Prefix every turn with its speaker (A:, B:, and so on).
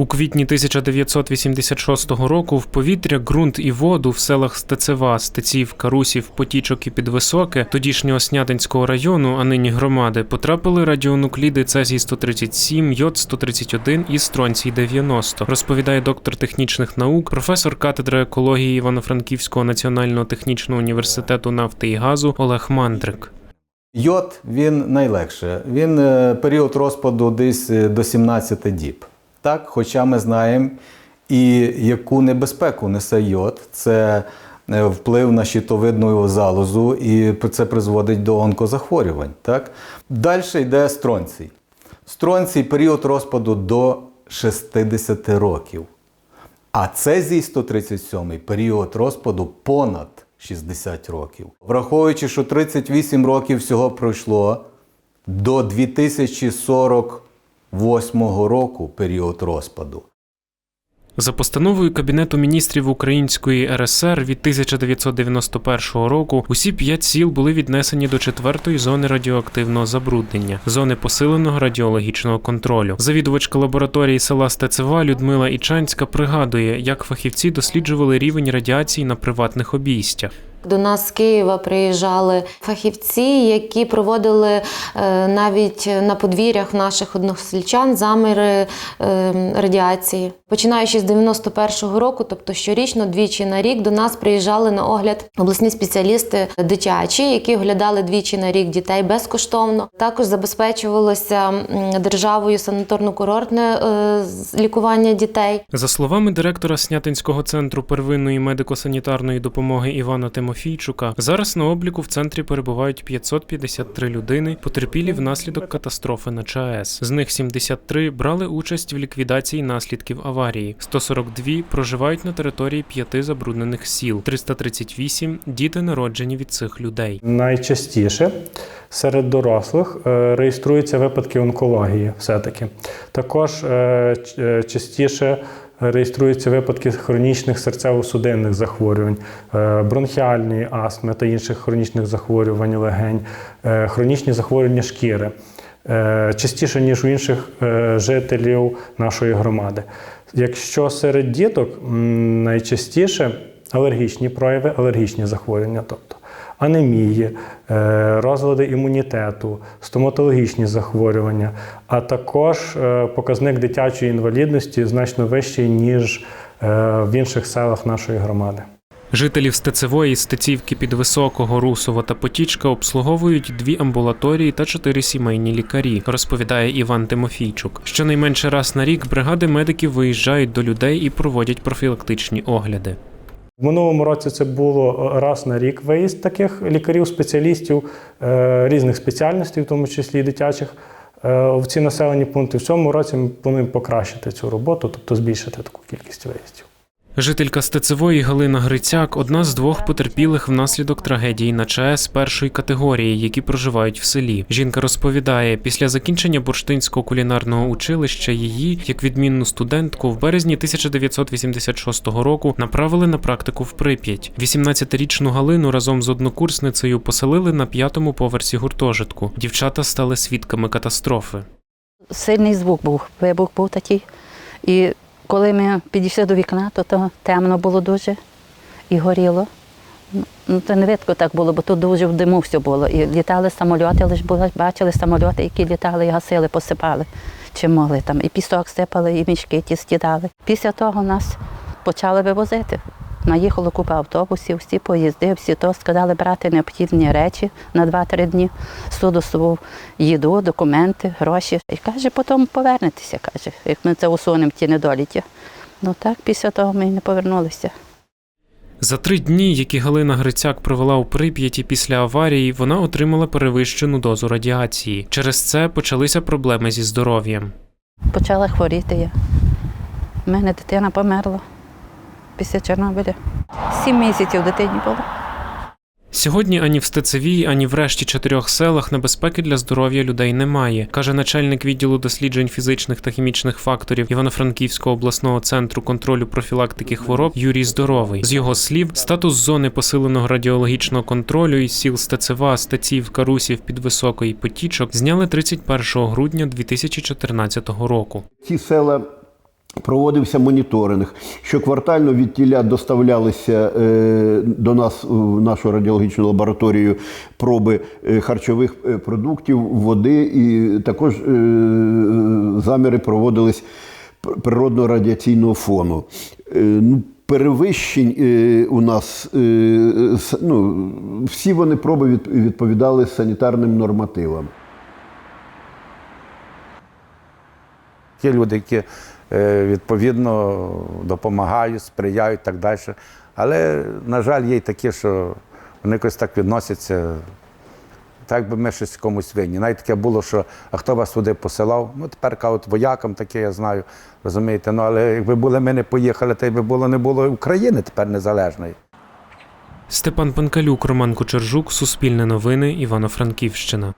A: У квітні 1986 року в повітря, ґрунт і воду в селах Стецева, Стецівка, Русів, Потічок і Підвисоке, тодішнього Снятинського району, а нині громади, потрапили радіонукліди цезій 137, йод 131 і стронцій 90, розповідає доктор технічних наук, професор катедри екології Івано-Франківського національного технічного університету нафти і газу Олег Мандрик.
B: Йод він найлегше. Він е, період розпаду десь е, до 17 діб. Так, хоча ми знаємо і яку небезпеку несе йод, це е, вплив на щитовидну залозу, і це призводить до онкозахворювань. Так? Далі йде стронцій. Стронцій період розпаду до 60 років. А цезій 137 період розпаду понад 60 років. Враховуючи, що 38 років всього пройшло до 2048 року період розпаду.
A: За постановою Кабінету міністрів Української РСР від 1991 року усі п'ять сіл були віднесені до четвертої зони радіоактивного забруднення зони посиленого радіологічного контролю. Завідувачка лабораторії села Стецева Людмила Ічанська пригадує, як фахівці досліджували рівень радіації на приватних обійстях.
C: До нас з Києва приїжджали фахівці, які проводили е, навіть на подвір'ях наших односельчан заміри е, радіації. Починаючи з 91-го року, тобто щорічно, двічі на рік, до нас приїжджали на огляд обласні спеціалісти дитячі, які оглядали двічі на рік дітей безкоштовно. Також забезпечувалося державою санаторно-курортне е, лікування дітей.
A: За словами директора Снятинського центру первинної медико-санітарної допомоги Івана Тимофійчука, зараз на обліку в центрі перебувають 553 людини, потерпілі внаслідок катастрофи на ЧАЕС. З них 73 брали участь в ліквідації наслідків аварії, 142 проживають на території п'яти забруднених сіл, 338 – діти народжені від цих людей.
D: Найчастіше серед дорослих е, реєструються випадки онкології, все-таки. Також е, е, частіше реєструються випадки хронічних серцево-судинних захворювань, бронхіальної астми та інших хронічних захворювань легень, хронічні захворювання шкіри. Частіше, ніж у інших жителів нашої громади. Якщо серед діток найчастіше алергічні прояви, алергічні захворювання, тобто анемії, е, розлади імунітету, стоматологічні захворювання, а також е, показник дитячої інвалідності значно вищий, ніж е, в інших селах нашої громади.
A: Жителів Стецевої, Стецівки, Підвисокого, Русова та Потічка обслуговують дві амбулаторії та чотири сімейні лікарі, розповідає Іван Тимофійчук. Щонайменше раз на рік бригади медиків виїжджають до людей і проводять профілактичні огляди.
D: В минулому році це було раз на рік виїзд таких лікарів-спеціалістів е, різних спеціальностей, в тому числі і дитячих, е, в ці населені пункти. В цьому році ми плануємо покращити цю роботу, тобто збільшити таку кількість виїздів.
A: Жителька Стецевої Галина Грицяк одна з двох потерпілих внаслідок трагедії на ЧАЕС першої категорії, які проживають в селі. Жінка розповідає, після закінчення бурштинського кулінарного училища її, як відмінну студентку, в березні 1986 року направили на практику в Прип'ять. 18-річну Галину разом з однокурсницею поселили на п'ятому поверсі гуртожитку. Дівчата стали свідками катастрофи.
E: сильний звук був, вибух був такий. І коли ми підійшли до вікна, то, то темно було дуже і горіло. Ну, це не видко так було, бо тут дуже в диму все було. І літали самольоти, лише були, бачили самольоти, які літали і гасили, посипали, чим могли там. І пісок сипали, і мішки ті стідали. Після того нас почали вивозити. Наїхало купа автобусів, всі поїзди, всі то сказали брати необхідні речі на 2-3 дні, судосову їду, документи, гроші. І каже, потім повернетеся, каже, як ми це усунемо ті недоліки. Ну так, після того ми не повернулися.
A: За три дні, які Галина Грицяк провела у Прип'яті після аварії, вона отримала перевищену дозу радіації. Через це почалися проблеми зі здоров'ям.
E: Почала хворіти я. У мене дитина померла після Чорнобиля. Сім місяців дитині було.
A: Сьогодні ані в Стецевій, ані в решті чотирьох селах небезпеки для здоров'я людей немає, каже начальник відділу досліджень фізичних та хімічних факторів Івано-Франківського обласного центру контролю профілактики хвороб Юрій Здоровий. З його слів, статус зони посиленого радіологічного контролю із сіл Стецева, Стецівка, Русів, Підвисокої Потічок зняли 31 грудня 2014 року.
F: Ті села, Проводився моніторинг. Щоквартально від тіля доставлялися е, до нас в нашу радіологічну лабораторію проби е, харчових е, продуктів, води, і також заміри проводились пр- природного радіаційного фону. Ну, перевищень у нас ну, всі вони проби від- відповідали санітарним нормативам.
G: Є люди, які е, відповідно допомагають, сприяють і так далі. Але, на жаль, є й такі, що вони якось так відносяться, так би ми щось комусь винні. Навіть таке було, що а хто вас туди посилав? Ну, тепер кажуть, воякам таке, я знаю, розумієте. Ну, але якби були ми не поїхали, то й би було не було України тепер незалежної.
A: Степан Панкалюк, Роман Кучержук, Суспільне новини, Івано-Франківщина.